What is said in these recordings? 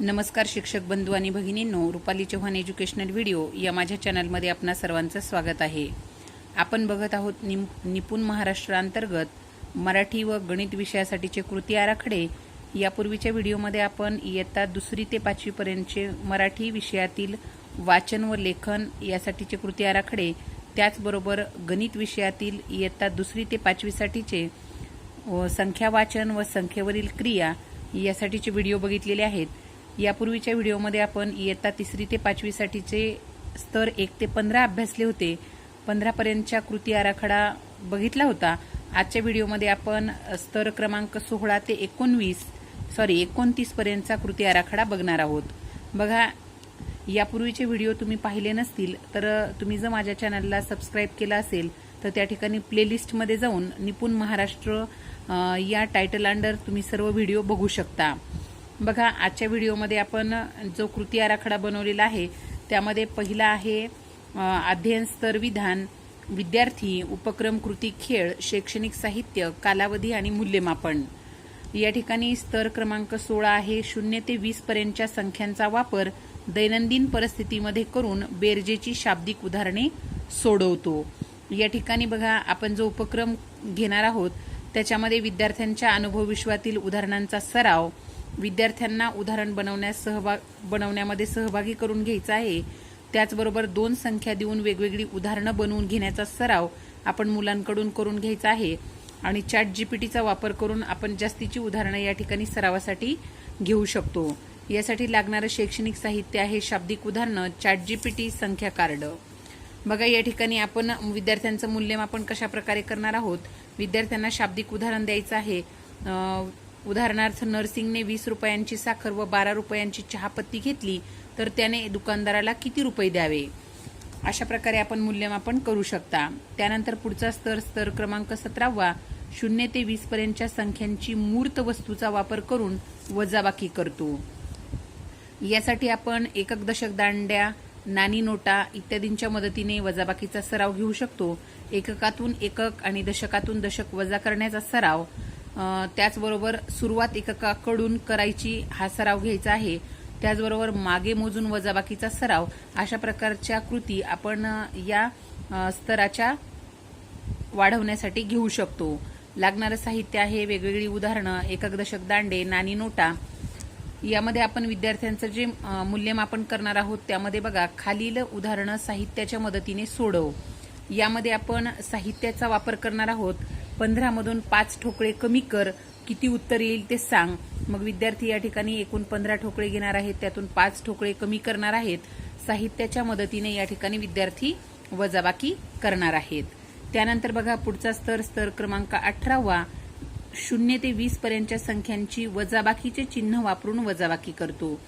नमस्कार शिक्षक बंधू आणि भगिनींनो रुपाली चव्हाण एज्युकेशनल व्हिडिओ या माझ्या चॅनलमध्ये आपणा सर्वांचं स्वागत आहे. आपण बघत आहोत निम निपुण महाराष्ट्रांतर्गत मराठी व गणित विषयासाठीचे कृती आराखडे. यापूर्वीच्या व्हिडिओमध्ये आपण इयत्ता दुसरी ते पाचवीपर्यंतचे मराठी विषयातील वाचन व लेखन यासाठीचे कृती आराखडे त्याचबरोबर गणित विषयातील इयत्ता दुसरी ते पाचवीसाठीचे व संख्या वाचन व संख्येवरील क्रिया यासाठीचे व्हिडिओ बघितलेले आहेत. यापूर्वीच्या व्हिडिओमध्ये आपण इयत्ता तिसरी ते पाचवीसाठीचे स्तर एक ते पंधरा अभ्यासले होते. पंधरापर्यंतच्या कृती आराखडा बघितला होता. आजच्या व्हिडिओमध्ये आपण स्तर क्रमांक सोळा ते एकोणवीस सॉरी एकोणतीसपर्यंतचा कृती आराखडा बघणार आहोत. बघा यापूर्वीचे व्हिडिओ तुम्ही पाहिले नसतील तर तुम्ही जर माझ्या चॅनलला सबस्क्राईब केलं असेल तर त्या ठिकाणी प्लेलिस्टमध्ये जाऊन निपुण महाराष्ट्र या टायटल अंडर तुम्ही सर्व व्हिडिओ बघू शकता. बघा आजच्या व्हिडिओमध्ये आपण जो कृती आराखडा बनवलेला आहे त्यामध्ये पहिला आहे अध्ययन स्तर विधान विद्यार्थी उपक्रम कृती खेळ शैक्षणिक साहित्य कालावधी आणि मूल्यमापन. या ठिकाणी स्तर क्रमांक सोळा आहे शून्य ते वीस पर्यंतच्या संख्यांचा वापर दैनंदिन परिस्थितीमध्ये करून बेरजेची शाब्दिक उदाहरणे सोडवतो. या ठिकाणी बघा आपण जो उपक्रम घेणार आहोत त्याच्यामध्ये विद्यार्थ्यांच्या अनुभव विश्वातील उदाहरणांचा सराव विद्यार्थ्यांना उदाहरण बनवण्यास सहभाग बनवण्यामध्ये सहभागी करून घ्यायचा आहे. त्याचबरोबर दोन संख्या देऊन वेगवेगळी उदाहरणं बनवून घेण्याचा सराव आपण मुलांकडून करून घ्यायचा आहे. आणि चॅट जीपीटीचा वापर करून आपण जास्तीची उदाहरणं या ठिकाणी सरावासाठी घेऊ शकतो. यासाठी लागणारं शैक्षणिक साहित्य आहे शाब्दिक उदाहरणं चॅट जीपीटी संख्या कार्ड. बघा या ठिकाणी आपण विद्यार्थ्यांचं मूल्यमापन कशा प्रकारे करणार आहोत? विद्यार्थ्यांना शाब्दिक उदाहरण द्यायचं आहे. उदाहरणार्थ नर्सिंगने वीस रुपयांची साखर व बारा रुपयांची चहापत्ती घेतली तर त्याने दुकानदाराला किती रुपये द्यावे? अशा प्रकारे आपण मूल्यमापन करू शकता. त्यानंतर पुढचा स्तर स्तर क्रमांक सतरावा शून्य ते वीस पर्यंतच्या संख्यांची मूर्त वस्तूचा वापर करून वजाबाकी करतो. यासाठी आपण एकक दशक दांड्या नाणी नोटा इत्यादींच्या मदतीने वजाबाकीचा सराव घेऊ शकतो. एककातून एकक आणि दशकातून दशक वजा करण्याचा सराव त्याचबरोबर सुरुवात एककाकडून करायची हा सराव घ्यायचा आहे. त्याचबरोबर मागे मोजून वजाबाकीचा सराव अशा प्रकारच्या कृती आपण या स्तराच्या वाढवण्यासाठी घेऊ शकतो. लागणारं साहित्य आहे वेगवेगळी उदाहरणं एकक दशक दांडे नाणी नोटा. यामध्ये आपण विद्यार्थ्यांचं जे मूल्यमापन करणार आहोत त्यामध्ये बघा खालील उदाहरणं साहित्याच्या मदतीने सोडव. यामध्ये आपण साहित्याचा वापर करणार आहोत. पंधरामधून पाच ठोकळे कमी कर. किती उत्तर येईल ते सांग. मग विद्यार्थी या ठिकाणी एकूण पंधरा ठोकळे घेणार आहेत. त्यातून पाच ठोकळे कमी करणार आहेत. साहित्याच्या मदतीने या ठिकाणी विद्यार्थी वजाबाकी करणार आहेत. त्यानंतर बघा पुढचा स्तर स्तर क्रमांक अठरावा. शून्य ते वीस पर्यंतच्या संख्यांची वजाबाकीचे चिन्ह वापरून वजाबाकी करतो.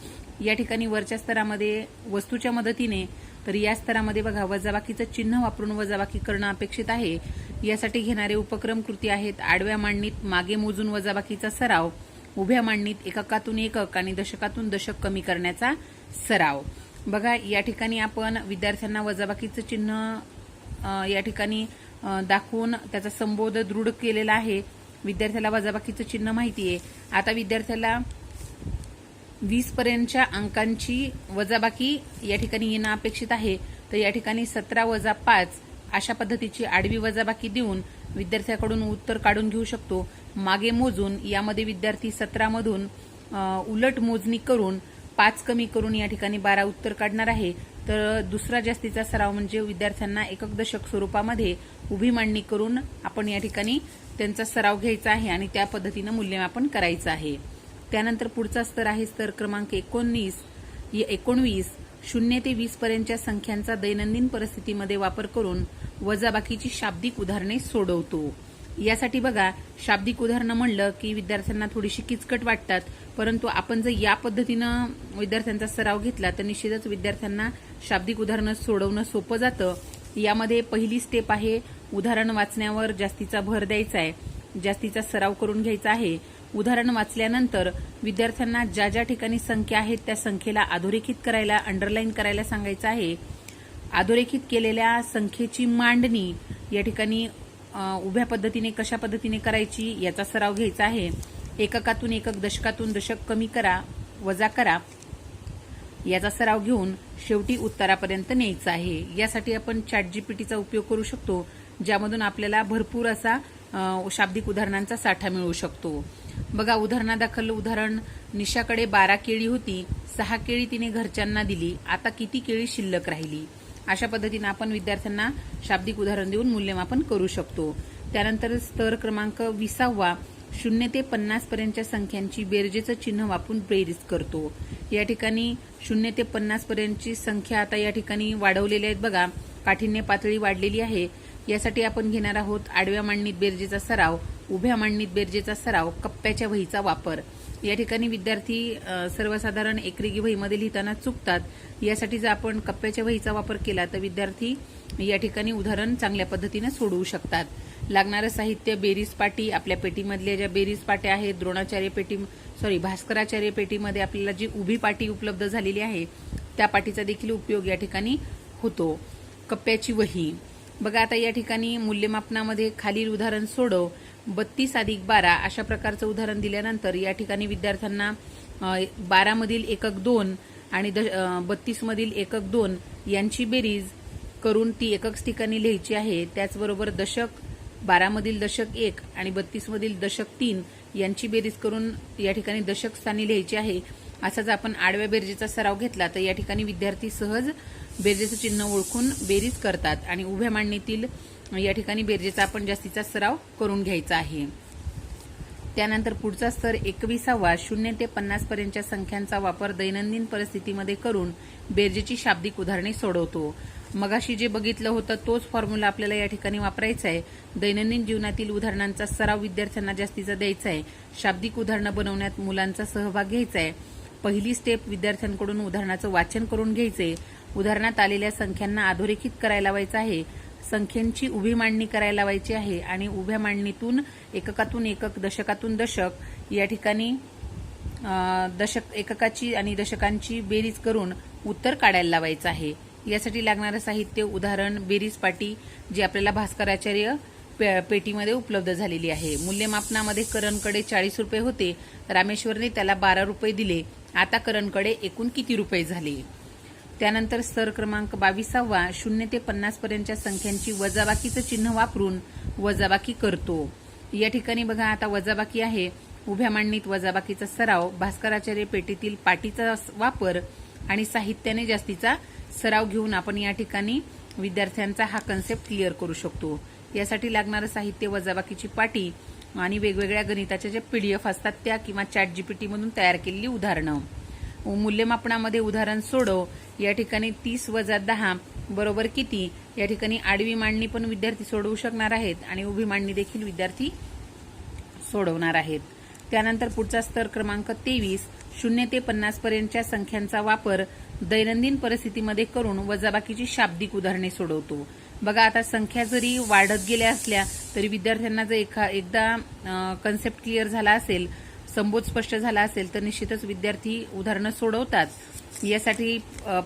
या ठिकाणी वरच्या स्तरामध्ये वस्तूच्या मदतीने तर या स्तरामध्ये बघा वजाबाकीचं चिन्ह वापरून वजाबाकी करणं अपेक्षित आहे. यासाठी घेणारे उपक्रम कृती आहेत. आडव्या मांडणीत मागे मोजून वजाबाकीचा सराव उभ्या मांडणीत एककातून एकक आणि दशकातून दशक कमी करण्याचा सराव. बघा या ठिकाणी आपण विद्यार्थ्यांना वजाबाकीचं चिन्ह या ठिकाणी दाखवून त्याचा संबोध दृढ केलेला आहे. विद्यार्थ्याला वजाबाकीचं चिन्ह माहिती आहे. आता विद्यार्थ्याला वीस पर्यंतच्या अंकांची वजाबाकी या ठिकाणी येणं अपेक्षित आहे. तर या ठिकाणी सतरा वजा पाच अशा पद्धतीची आडवी वजाबाकी देऊन विद्यार्थ्याकडून उत्तर काढून घेऊ शकतो. मागे मोजून यामध्ये विद्यार्थी सत्रामधून उलट मोजणी करून पाच कमी करून या ठिकाणी बारा उत्तर काढणार आहे. तर दुसरा जास्तीचा सराव म्हणजे विद्यार्थ्यांना एकक दशक स्वरूपामध्ये उभी मांडणी करून आपण या ठिकाणी त्यांचा सराव घ्यायचा आहे आणि त्या पद्धतीनं मूल्यमापन करायचं आहे. त्यानंतर पुढचा स्तर आहे स्तर क्रमांक एकोणीस एकोणवीस शून्य ते वीस पर्यंतच्या संख्यांचा दैनंदिन परिस्थितीमध्ये वापर करून वजाबाकीची शाब्दिक उदाहरणे सोडवतो. यासाठी बघा शाब्दिक उदाहरणं म्हणलं की विद्यार्थ्यांना थोडीशी किचकट वाटतात परंतु आपण जर या पद्धतीनं विद्यार्थ्यांचा सराव घेतला तर निश्चितच विद्यार्थ्यांना शाब्दिक उदाहरणं सोडवणं सोपं जातं. यामध्ये पहिली स्टेप आहे उदाहरण वाचण्यावर जास्तीचा भर द्यायचा आहे. जास्तीचा सराव करून घ्यायचा आहे. उदाहरण वाचल्यानंतर विद्यार्थ्यांना ज्या ज्या ठिकाणी संख्या आहेत त्या संख्येला अधोरेखित करायला अंडरलाईन करायला सांगायचं आहे. अधोरेखित केलेल्या संख्येची मांडणी या ठिकाणी उभ्या पद्धतीने कशा पद्धतीने करायची याचा सराव घ्यायचा आहे. एककातून एकक दशकातून दशक कमी करा वजा करा. याचा सराव घेऊन शेवटी उत्तरापर्यंत न्यायचा आहे. यासाठी आपण चॅट जीपीटीचा उपयोग करू शकतो ज्यामधून आपल्याला भरपूर असा शाब्दिक उदाहरणांचा साठा मिळू शकतो. बघा उदाहरणादाखल उदाहरण. निशाकडे बारा केळी होती सहा केळी तिने घरच्यांना दिली आता किती केळी शिल्लक राहिली? अशा पद्धतीनं आपण विद्यार्थ्यांना शाब्दिक उदाहरण देऊन मूल्यमापन करू शकतो. त्यानंतर स्तर क्रमांक विसावा शून्य ते पन्नास पर्यंतच्या संख्यांची बेरजेचं चिन्ह वापरून बेरीज करतो. या ठिकाणी शून्य ते पन्नास पर्यंतची संख्या आता या ठिकाणी वाढवलेल्या आहेत बघा. काठिण्य पातळी वाढलेली आहे. यासाठी आपण घेणार आहोत आडव्या मांडणीत बेरजेचा सराव. उभ्या मांडणीत बेरजेचा सराव कप्प्याच्या वहीचा वापर. या ठिकाणी विद्यार्थी सर्वसाधारण एकरेगी वहीमध्ये लिहिताना चुकतात. यासाठी जर आपण कप्प्याच्या वहीचा वापर केला तर विद्यार्थी या ठिकाणी उदाहरण चांगल्या पद्धतीने सोडवू शकतात. लागणारं साहित्य बेरीज पाटी आपल्या पेटीमधल्या ज्या बेरीज पाट्या आहेत द्रोणाचार्य पेटी सॉरी भास्कराचार्य पेटीमध्ये आपल्याला जी उभी पाटी उपलब्ध झालेली आहे त्या पाटीचा देखील उपयोग या ठिकाणी होतो. कप्प्याची वही. बघा आता या ठिकाणी मूल्यमापनामध्ये खालील उदाहरण सोडव. बत्तीस अधिक बारा अशा प्रकारचं उदाहरण दिल्यानंतर या ठिकाणी विद्यार्थ्यांना बारामधील एकक दोन आणि द बत्तीसमधील एकक दोन यांची बेरीज करून ती एकच ठिकाणी लिहायची आहे. त्याचबरोबर दशक बारामधील दशक एक आणि बत्तीसमधील दशक तीन यांची बेरीज करून या ठिकाणी दशक स्थानी लिहायची आहे. असाच आपण आडव्या बेरजेचा सराव घेतला तर या ठिकाणी विद्यार्थी सहज बेरजेचं चिन्ह ओळखून बेरीज करतात आणि उभ्या मांडणीतील या ठिकाणी बेरजेचा आपण जास्तीचा सराव करून घ्यायचा आहे. त्यानंतर पुढचा स्तर एकविसावा शून्य ते पन्नास पर्यंतच्या संख्यांचा वापर दैनंदिन परिस्थितीमध्ये करून बेरजेची शाब्दिक उदाहरणे सोडवतो. मगाशी जे बघितलं होतं तोच फॉर्म्युला आपल्याला या ठिकाणी वापरायचा आहे दैनंदिन जीवनातील उदाहरणांचा सराव विद्यार्थ्यांना जास्तीचा द्यायचा आहे शाब्दिक उदाहरणं बनवण्यात मुलांचा सहभाग घ्यायचा आहे पहिली स्टेप विद्यार्थ्यांकडून उदाहरणाचं वाचन करून घ्यायचे उदाहरणात आलेल्या संख्यांना अधोरेखित करायला लावायचं आहे. संख्यांची उभी मांडणी करायला लावायची आहे आणि उभ्या मांडणीतून एककातून एकक दशकातून दशक या ठिकाणी दशक एककाची आणि दशकांची बेरीज करून उत्तर काढायला लावायचं आहे. यासाठी लागणारं साहित्य उदाहरण बेरीज पाटी जी आपल्याला भास्कराचार्य पे- पेटीमध्ये उपलब्ध झालेली आहे. मूल्यमापनामध्ये करणकडे चाळीस रुपये होते. रामेश्वरने त्याला बारा रुपये दिले. आता करणकडे एकूण किती रुपये झाले? त्यानंतर स्तर क्रमांक बावीसावा शून्य ते पन्नासपर्यंतच्या संख्यांची वजाबाकीचं चिन्ह वापरून वजाबाकी करतो. या ठिकाणी बघा आता वजाबाकी आहे. उभ्या मांडणीत वजाबाकीचा सराव भास्कराचार्य पेटीतील पाटीचा वापर आणि साहित्याने जास्तीचा सराव घेऊन आपण या ठिकाणी विद्यार्थ्यांचा हा कन्सेप्ट क्लिअर करू शकतो. यासाठी लागणारं साहित्य वजाबाकीची पाटी आणि वेगवेगळ्या गणिताच्या ज्या पीडीएफ असतात त्या किंवा चॅट जीपीटीमधून तयार केलेली उदाहरणं. मूल्यमापनामध्ये उदाहरण सोडव या ठिकाणी तीस वजा दहा बरोबर किती? या ठिकाणी आडवी मांडणी पण विद्यार्थी सोडवू शकणार आहेत आणि उभी मांडणी देखील विद्यार्थी सोडवणार आहेत. त्यानंतर पुढचा स्तर क्रमांक तेवीस. शून्य ते पन्नास पर्यंतच्या संख्यांचा वापर दैनंदिन परिस्थितीमध्ये करून वजाबाकीची शाब्दिक उदाहरणे सोडवतो. बघा आता संख्या जरी वाढत गेल्या असल्या तरी विद्यार्थ्यांना जर एखा एकदा कन्सेप्ट क्लिअर झाला असेल संबोध स्पष्ट झाला असेल तर निश्चितच विद्यार्थी उदाहरणं सोडवतात. यासाठी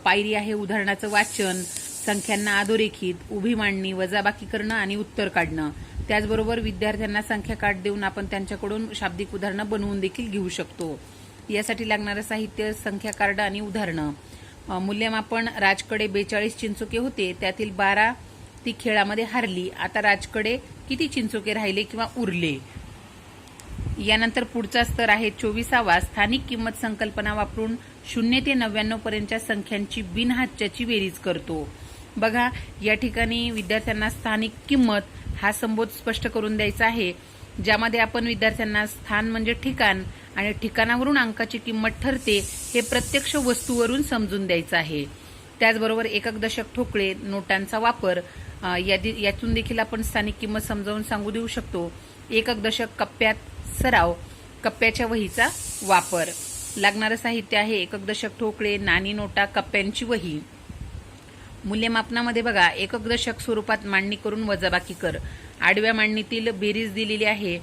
पायरी आहे उदाहरणाचं वाचन संख्यांना अधोरेखित उभी मांडणी वजाबाकी करणं आणि उत्तर काढणं. त्याचबरोबर विद्यार्थ्यांना संख्या काढ देऊन आपण त्यांच्याकडून शाब्दिक उदाहरणं बनवून देखील घेऊ शकतो. यासाठी लागणारं साहित्य संख्या कार्ड आणि उदाहरणं. मूल्यमापन राजकडे बेचाळीस चिंचोके होते. त्यातील बारा ती खेळामध्ये हारली. आता राजकडे किती चिंचोके राहिले किंवा उरले? यानंतर पुढचा स्तर आहे चोवीसावा. स्थानिक किंमत संकल्पना वापरून शून्य ते नव्याण्णव पर्यंतच्या संख्यांची बिनहाच्याची बेरीज करतो. बघा या ठिकाणी विद्यार्थ्यांना स्थानिक किंमत हा संबोध स्पष्ट करून द्यायचा आहे. ज्यामध्ये आपण विद्यार्थ्यांना स्थान म्हणजे ठिकाण आणि ठिकाणावरून अंकाची किंमत ठरते हे प्रत्यक्ष वस्तूवरून समजून द्यायचं आहे. त्याचबरोबर एकक दशक ठोकळे नोटांचा वापर यादी- यातून देखील आपण स्थानिक किंमत समजावून सांगू देऊ शकतो. एकक दशक कप्प्यात सराव कप्प्याच्या वहीचा वापर. लागणारं साहित्य आहे एकक दशक ठोकळे नाणी नोटा कप्प्यांची वही. मूल्यमापनामध्ये बघा एकक दशक स्वरूपात मांडणी करून वजाबाकी कर. आडव्या मांडणीतील बेरीज दिलेली आहे.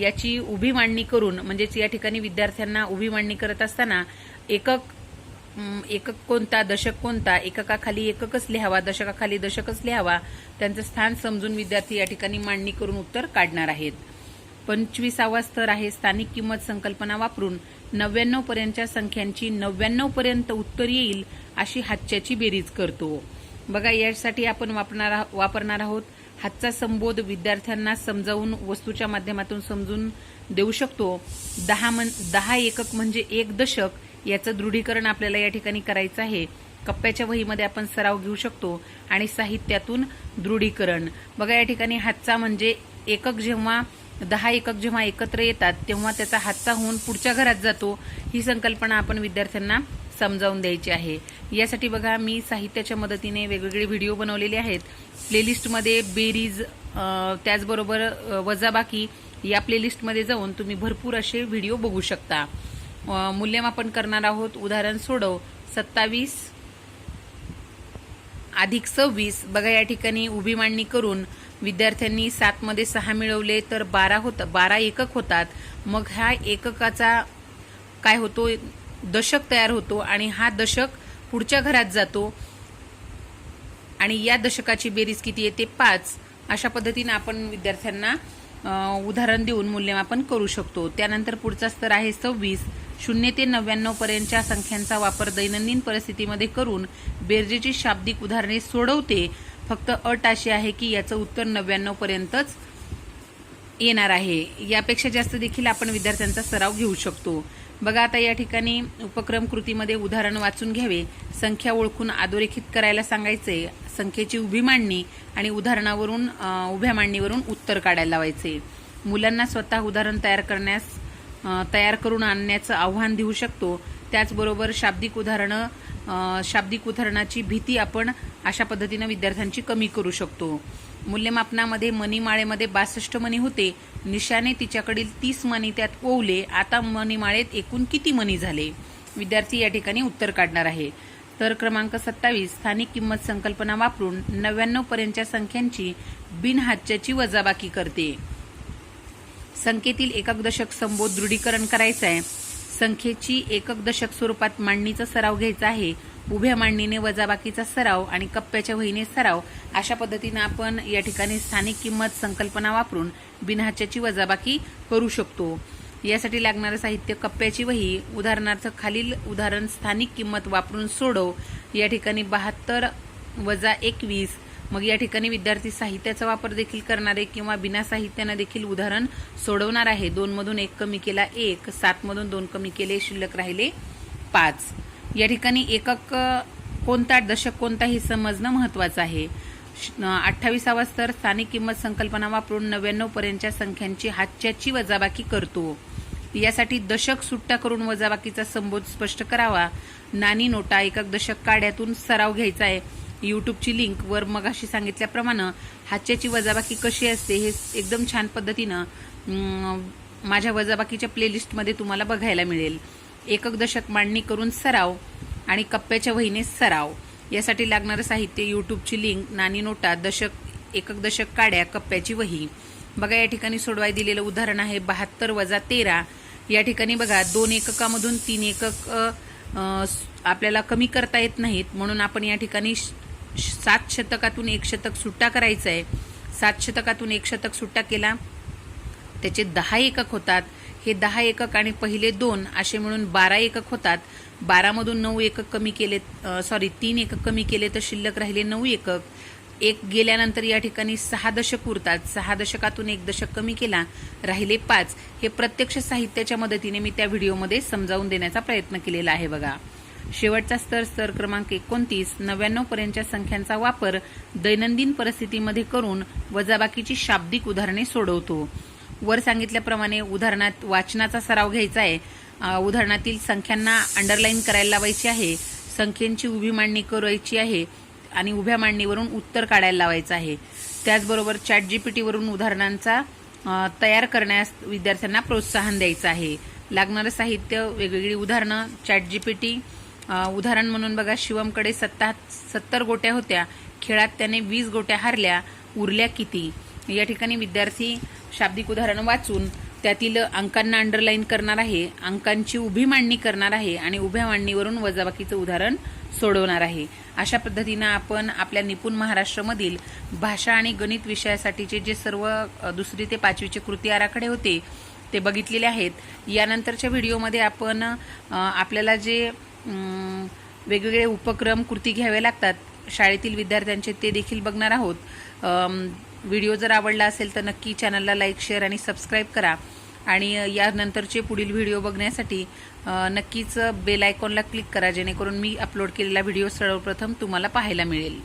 याची उभी मांडणी करून म्हणजेच या ठिकाणी विद्यार्थ्यांना उभी मांडणी करत असताना एकक एकक कोणता दशक कोणता एककाखाली एककच लिहावा दशकाखाली दशकच लिहावा त्यांचं स्थान समजून विद्यार्थी या ठिकाणी मांडणी करून उत्तर काढणार आहेत. पंचवीसावा स्तर आहे स्थानिक किंमत संकल्पना वापरून नव्याण्णव पर्यंतच्या संख्यांची नव्याण्णव पर्यंत उत्तर येईल अशी हातच्याची बेरीज करतो. बघा यासाठी आपण वापरणार वापरणार आहोत. हातचा संबोध विद्यार्थ्यांना समजावून वस्तूच्या माध्यमातून समजून देऊ शकतो. दहा मन दहा एकक म्हणजे एक दशक. याचं दृढीकरण आपल्याला या ठिकाणी करायचं आहे. कप्प्याच्या वहीमध्ये आपण सराव घेऊ शकतो आणि साहित्यातून दृढीकरण. बघा या ठिकाणी हातचा म्हणजे एकक जेव्हा दहा एकक जेव्हा एकत्र येतात तेव्हा त्याचा हातचा होऊन पुढच्या घरात जातो. ही संकल्पना आपण विद्यार्थ्यांना समजावून द्यायची आहे. यासाठी बघा मी साहित्याच्या मदतीने वेगवेगळे व्हिडिओ बनवलेले आहेत. प्लेलिस्टमध्ये बेरीज त्याचबरोबर वजाबाकी या प्लेलिस्टमध्ये जाऊन तुम्ही भरपूर असे व्हिडिओ बघू शकता. मूल्यमापन करणार आहोत. उदाहरण सोडव. सत्तावीस अधिक सव्वीस. बघा या ठिकाणी उभी मांडणी करून विद्यार्थ्यांनी सातमध्ये सहा मिळवले तर बारा होत बारा एकक होतात. मग ह्या एककाचा काय होतो? दशक तयार होतो आणि हा दशक पुढच्या घरात जातो. आणि या दशकाची बेरीज किती येते? पाच. अशा पद्धतीनं आपण विद्यार्थ्यांना उदाहरण देऊन मूल्यमापन करू शकतो. त्यानंतर पुढचा स्तर आहे सव्वीस. शून्य ते नव्याण्णव पर्यंतच्या संख्यांचा वापर दैनंदिन परिस्थितीमध्ये करून बेरजेची शाब्दिक उदाहरणे सोडवते. फक्त अट अशी आहे की याचं उत्तर नव्याण्णव पर्यंतच येणार आहे. यापेक्षा जास्त देखील आपण विद्यार्थ्यांचा सराव घेऊ शकतो. बघा आता या ठिकाणी उपक्रम कृतीमध्ये उदाहरण वाचून घ्यावे. संख्या ओळखून अधोरेखित करायला सांगायचे संख्येची उभी मांडणी आणि उदाहरणावरून उभ्या मांडणीवरून उत्तर काढायला लावायचे. मुलांना स्वतः उदाहरण तयार करण्यास तयार करून आणण्याचं आव्हान देऊ शकतो. त्याचबरोबर शाब्दिक उदाहरणं शाब्दिक उदाहरणाची भीती आपण अशा पद्धतीनं विद्यार्थ्यांची कमी करू शकतो. मूल्यमापनामध्ये मणीमाळेमध्ये बासष्ट मणी होते. निशाने तिच्याकडील तीस मणी त्यात ओवले. आता मणीमाळेत एकूण किती मणी झाले? विद्यार्थी या ठिकाणी उत्तर काढणार आहे. तर क्रमांक सत्तावीस स्थानिक किंमत संकल्पना वापरून नव्याण्णव पर्यंतच्या संख्यांची बिनहाच्याची वजाबाकी करते. संख्येतील एकक दशक संबोध दृढीकरण करायचं आहे संख्येची एकक दशक स्वरूपात मांडणीचा सराव घ्यायचा आहे. उभ्या मांडणीने वजाबाकीचा सराव आणि कप्प्याच्या वहीने सराव अशा पद्धतीनं आपण या ठिकाणी स्थानिक किंमत संकल्पना वापरून बिनहाच्याची वजाबाकी करू शकतो. यासाठी लागणारं साहित्य कप्प्याची वही उदाहरणार्थ खालील उदाहरण स्थानिक किंमत वापरून सोडव या ठिकाणी बहात्तर वजा एकवीस. मग या ठिकाणी विद्यार्थी साहित्याचा वापर देखील करणारे किंवा बिना साहित्यानं देखील उदाहरण सोडवणार आहे. दोन मधून एक कमी केला एक सात मधून दोन कमी केले शिल्लक राहिले पाच. या ठिकाणी एकक कोणता दशक कोणता हे समजणं महत्वाचं आहे. अठ्ठावीसावा स्तर स्थानिक किंमत संकल्पना वापरून नव्याण्णव पर्यंतच्या संख्यांची हातच्याची वजाबाकी करतो. यासाठी दशक सुट्टा करून वजाबाकीचा संबोध स्पष्ट करावा. नाणी नोटा एकक दशक काढ्यातून सराव घ्यायचा आहे. युट्यूबची लिंक वर मगाशी सांगितल्याप्रमाणे हातच्याची वजाबाकी कशी असते हे एकदम छान पद्धतीनं माझ्या वजाबाकीच्या प्लेलिस्टमध्ये तुम्हाला बघायला मिळेल. एकक दशक मांडणी करून सराव आणि कप्प्याच्या वहीने सराव. यासाठी लागणारं साहित्य यूट्यूबची लिंक नाणी नोटा दशक एकक दशक काड्या कप्प्याची वही. बघा या ठिकाणी सोडवाय दिलेलं उदाहरण आहे बहात्तर वजा तेरा. या ठिकाणी बघा दोन एककामधून तीन एकक आपल्याला कमी करता येत नाहीत. म्हणून आपण या ठिकाणी श- श- सात शतकातून एक शतक सुट्टा करायचा आहे सात शतकातून एक शतक सुट्टा केला. त्याचे दहा एकक होतात. हे दहा एकक आणि पहिले दोन असे मिळून बारा एकक होतात. बारामधून नऊ एकक कमी केले सॉरी तीन एकक कमी केले तर शिल्लक राहिले नऊ एकक. एक गेल्यानंतर या ठिकाणी सहा दशक उरतात. सहा दशकातून एक दशक कमी केला राहिले पाच. हे प्रत्यक्ष साहित्याच्या मदतीने मी त्या व्हिडिओमध्ये समजावून देण्याचा प्रयत्न केलेला आहे बघा. शेवटचा स्तर स्तर क्रमांक एकोणतीस. नव्याण्णव पर्यंतच्या संख्यांचा वापर दैनंदिन परिस्थितीमध्ये करून वजाबाकीची शाब्दिक उदाहरणे सोडवतो. वर सांगितल्याप्रमाणे उदाहरणात वाचनाचा सराव घ्यायचा आहे. उदाहरणातील संख्यांना अंडरलाईन करायला लावायची आहे. संख्येची उभी मांडणी करायची आहे आणि उभ्या मांडणीवरून उत्तर काढायला लावायचं आहे. त्याचबरोबर चॅट जीपीटीवरून उदाहरणांचा तयार करण्यास विद्यार्थ्यांना प्रोत्साहन द्यायचं आहे. लागणारं साहित्य वेगवेगळी उदाहरणं चॅट जीपीटी उदाहरण म्हणून बघा शिवमकडे सत्ता सत्तर गोट्या होत्या. खेळात त्याने वीस गोट्या हारल्या. उरल्या किती? या ठिकाणी विद्यार्थी शाब्दिक उदाहरण वाचून त्यातील अंकांना अंडरलाईन करणार आहे अंकांची उभी मांडणी करणार आहे आणि उभ्या मांडणीवरून वजाबाकीचं उदाहरण सोडवणार आहे. अशा पद्धतीनं आपण आपल्या निपुण महाराष्ट्रामधील भाषा आणि गणित विषयासाठीचे जे सर्व दुसरी ते पाचवीचे कृती आराखडे होते ते बघितलेले आहेत. यानंतरच्या व्हिडिओमध्ये आपण आपल्याला जे वेगवेगळे उपक्रम कृती घ्यावे लागतात शाळेतील विद्यार्थ्यांचे ते देखील बघणार आहोत. व्हिडिओ जर आवडला असेल तर नक्की चॅनलला लाईक शेअर आणि सबस्क्राईब करा. आणि यानंतरचे पुढील व्हिडिओ बघण्यासाठी नक्कीच बेल आयकॉनला क्लिक करा जेणेकरून मी अपलोड केलेला व्हिडिओ सर्वप्रथम तुम्हाला पाहायला मिळेल.